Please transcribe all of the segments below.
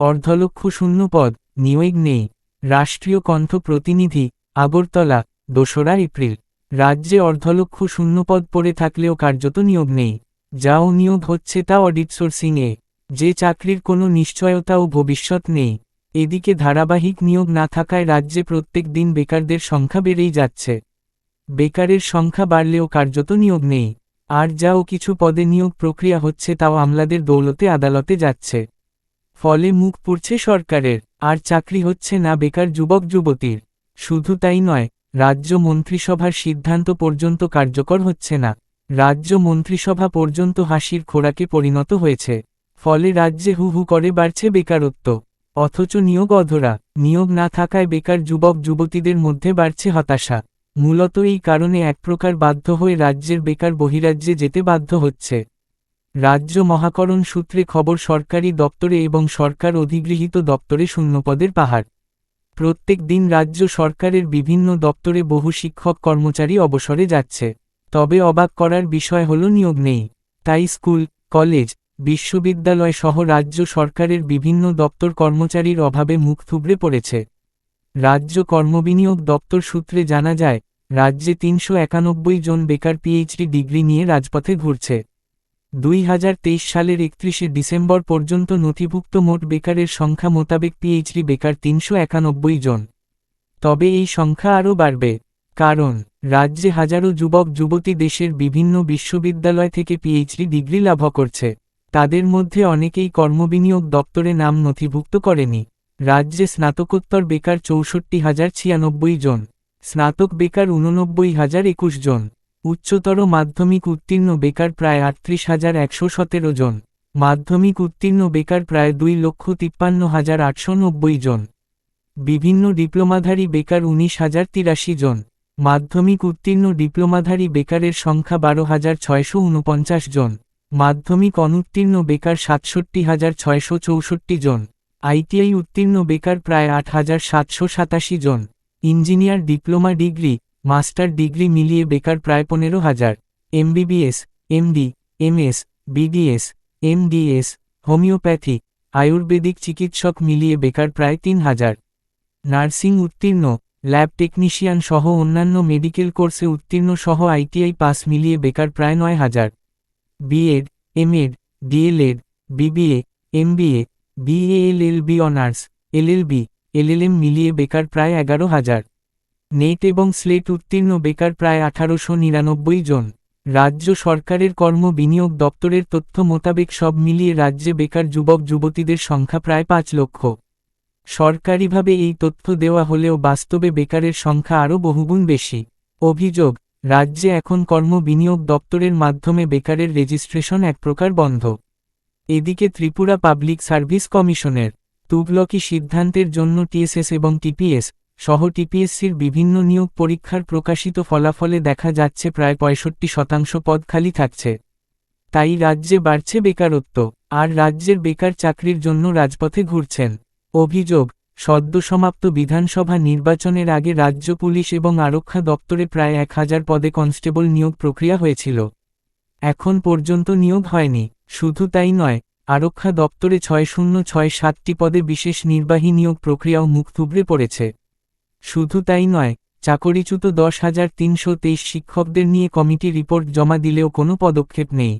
অর্ধলক্ষ শূন্য পদ নিয়োগ নেই। রাষ্ট্রীয় কণ্ঠ প্রতিনিধি, আগরতলা, দোসরা এপ্রিল। রাজ্যে অর্ধলক্ষ শূন্যপদ পড়ে থাকলেও কার্যত নিয়োগ নেই। যাও নিয়োগ হচ্ছে তা অডিট সোর্সিংয়ে। যে চাকরির কোনো নিশ্চয়তা ও ভবিষ্যৎ নেই। এদিকে ধারাবাহিক নিয়োগ না থাকায় রাজ্যে প্রত্যেক দিন বেকারদের সংখ্যা বেড়েই যাচ্ছে। বেকারের সংখ্যা বাড়লেও কার্যত নিয়োগ নেই। আর যাও কিছু পদে নিয়োগ প্রক্রিয়া হচ্ছে তাও আমলাদের দৌলতে আদালতে যাচ্ছে। ফলে মুখ পুড়ছে সরকারের, আর চাকরি হচ্ছে না বেকার যুবক যুবতীর। শুধু তাই নয়, রাজ্য মন্ত্রিসভার সিদ্ধান্ত পর্যন্ত কার্যকর হচ্ছে না। রাজ্য মন্ত্রিসভা পর্যন্ত হাসির খোরাকে পরিণত হয়েছে। ফলে রাজ্যে হু হু করে বাড়ছে বেকারত্ব। অথচ নিয়োগ অধরা, নিয়োগ না থাকায় বেকার যুবক যুবতীদের মধ্যে বাড়ছে হতাশা। মূলত এই কারণে এক প্রকার বাধ্য হয়ে রাজ্যের বেকার বহিরাজ্যে যেতে বাধ্য হচ্ছে। রাজ্য মহাকরণ সূত্রে খবর সরকারি দপ্তরে এবং সরকার অধিগৃহীত দপ্তরে শূন্যপদের পাহাড়। প্রত্যেক দিন রাজ্য সরকারের বিভিন্ন দপ্তরে বহু শিক্ষক কর্মচারী অবসরে যাচ্ছে। তবে অবাক করার বিষয় হল নিয়োগ নেই। তাই স্কুল, কলেজ, বিশ্ববিদ্যালয় সহ রাজ্য সরকারের বিভিন্ন দপ্তর কর্মচারীর অভাবে মুখ থুবড়ে পড়েছে। রাজ্য কর্মবিনিয়োগ দপ্তর সূত্রে জানা যায়, রাজ্যে তিনশো একানব্বই জন বেকার পিএইচডি ডিগ্রি নিয়ে রাজপথে ঘুরছে। দুই হাজার তেইশ সালের একত্রিশে ডিসেম্বর পর্যন্ত নথিভুক্ত মোট বেকারের সংখ্যা মোতাবেক পিএইচডি বেকার তিনশো একানব্বই জন। তবে এই সংখ্যা আরও বাড়বে, কারণ রাজ্যে হাজারো যুবক যুবতী দেশের বিভিন্ন বিশ্ববিদ্যালয় থেকে পিএইচডি ডিগ্রি লাভ করছে। তাদের মধ্যে অনেকেই কর্মবিনিয়োগ দপ্তরে নাম নথিভুক্ত করেনি। রাজ্যে স্নাতকোত্তর বেকার চৌষট্টি হাজার ছিয়ানব্বই জন, স্নাতক বেকার উননব্বই হাজার একুশ জন। উচ্চতর মাধ্যমিক উত্তীর্ণ বেকার প্রায় আটত্রিশ হাজার একশো সতেরো জন। মাধ্যমিক উত্তীর্ণ বেকার প্রায় দুই লক্ষ তিপ্পান্ন হাজার আটশো নব্বই জন। বিভিন্ন ডিপ্লোমাধারী বেকার উনিশ হাজার তিরাশি জন। মাধ্যমিক উত্তীর্ণ ডিপ্লোমাধারী বেকারের সংখ্যা বারো হাজার ছয়শো উনপঞ্চাশ জন। মাধ্যমিক অনুত্তীর্ণ বেকার সাতষট্টি হাজার ছয়শো চৌষট্টি জন। আইটিআই উত্তীর্ণ বেকার প্রায় আট হাজার সাতশো সাতাশি জন। Engineer diploma degree master degree মিলিয়ে বেকার প্রায় পনেরো হাজার। MBBS, MD, MS, BDS, MDS, homeopathy, Ayurvedic চিকিৎসক মিলিয়ে বেকার প্রায় তিন হাজার। নার্সিং উত্তীর্ণ, ল্যাব টেকনিশিয়ান সহ অন্যান্য মেডিকেল কোর্সে উত্তীর্ণ সহ আইটিআই পাস মিলিয়ে বেকার প্রায় নয় হাজার। BEd, MEd, DElEd, BBA, MBA, BA LLB honours, LLB, LLM মিলিয়ে বেকার প্রায় এগারো হাজার। নেট এবং স্লেট উত্তীর্ণ বেকার প্রায় আঠারোশো নিরানব্বই জন। রাজ্য সরকারের কর্ম বিনিয়োগ দপ্তরের তথ্য মোতাবেক সব মিলিয়ে রাজ্যে বেকার যুবক যুবতীদের সংখ্যা প্রায় পাঁচ লক্ষ। সরকারিভাবে এই তথ্য দেওয়া হলেও বাস্তবে বেকারের সংখ্যা আরও বহুগুণ বেশি। অভিযোগ, রাজ্যে এখন কর্ম বিনিয়োগ দপ্তরের মাধ্যমে বেকারের রেজিস্ট্রেশন এক প্রকার বন্ধ। এদিকে ত্রিপুরা পাবলিক সার্ভিস কমিশনের তুগলকি সিদ্ধান্তের জন্য টিএসএস এবং টিপিএস সহ টিপিএসসির বিভিন্ন নিয়োগ পরীক্ষার প্রকাশিত ফলাফলে দেখা যাচ্ছে প্রায় পঁয়ষট্টি শতাংশ পদ খালি থাকছে। তাই রাজ্যে বাড়ছে বেকারত্ব, আর রাজ্যের বেকার চাকরির জন্য রাজপথে ঘুরছেন। অভিযোগ, সদ্য সমাপ্ত বিধানসভা নির্বাচনের আগে রাজ্য পুলিশ এবং আরক্ষা দপ্তরে প্রায় এক হাজার পদে কনস্টেবল নিয়োগ প্রক্রিয়া হয়েছিল। এখন পর্যন্ত নিয়োগ হয়নি, শুধু তাই নয়, আরক্ষা দপ্তরে ছয় শূন্য ছয় সাতটি পদে বিশেষ নির্বাহী নিয়োগ প্রক্রিয়াও মুখ থুবড়ে পড়েছে। শুধু তাই নয়, চাকরিচ্যুত দশ হাজার তিনশো তেইশ শিক্ষকদের নিয়ে কমিটি রিপোর্ট জমা দিলেও কোনো পদক্ষেপ নেই।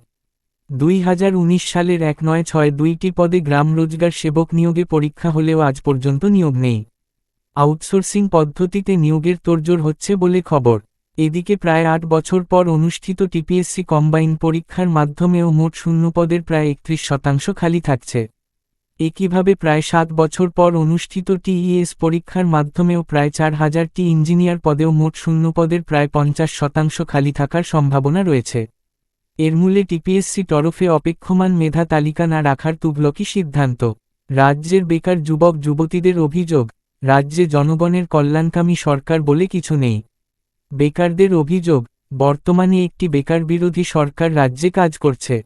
দুই হাজার উনিশ সালের এক নয় ছয় দুইটি পদে গ্রাম রোজগার সেবক নিয়োগে পরীক্ষা হলেও আজ পর্যন্ত নিয়োগ নেই। আউটসোর্সিং পদ্ধতিতে নিয়োগের তোড়জোড় হচ্ছে বলে খবর। এদিকে প্রায় আট বছর পর অনুষ্ঠিত টিপিএসসি কম্বাইন পরীক্ষার মাধ্যমেও মোট শূন্যপদের প্রায় একত্রিশ শতাংশ খালি থাকছে। একইভাবে প্রায় সাত বছর পর অনুষ্ঠিত টিইএস পরীক্ষার মাধ্যমেও প্রায় চার হাজারটি ইঞ্জিনিয়ার পদেও মোট শূন্যপদের প্রায় পঞ্চাশ শতাংশ খালি থাকার সম্ভাবনা রয়েছে। এর মূলে টিপিএসসি তরফে অপেক্ষমান মেধা তালিকা না রাখার তুবলকি সিদ্ধান্ত। রাজ্যের বেকার যুবক যুবতীদের অভিযোগ, রাজ্যে জনগণের কল্যাণকামী সরকার বলে কিছু নেই। বেকারদের অভিযোগ, বর্তমানে একটি বেকার বিরোধী সরকার রাজ্যে কাজ করছে।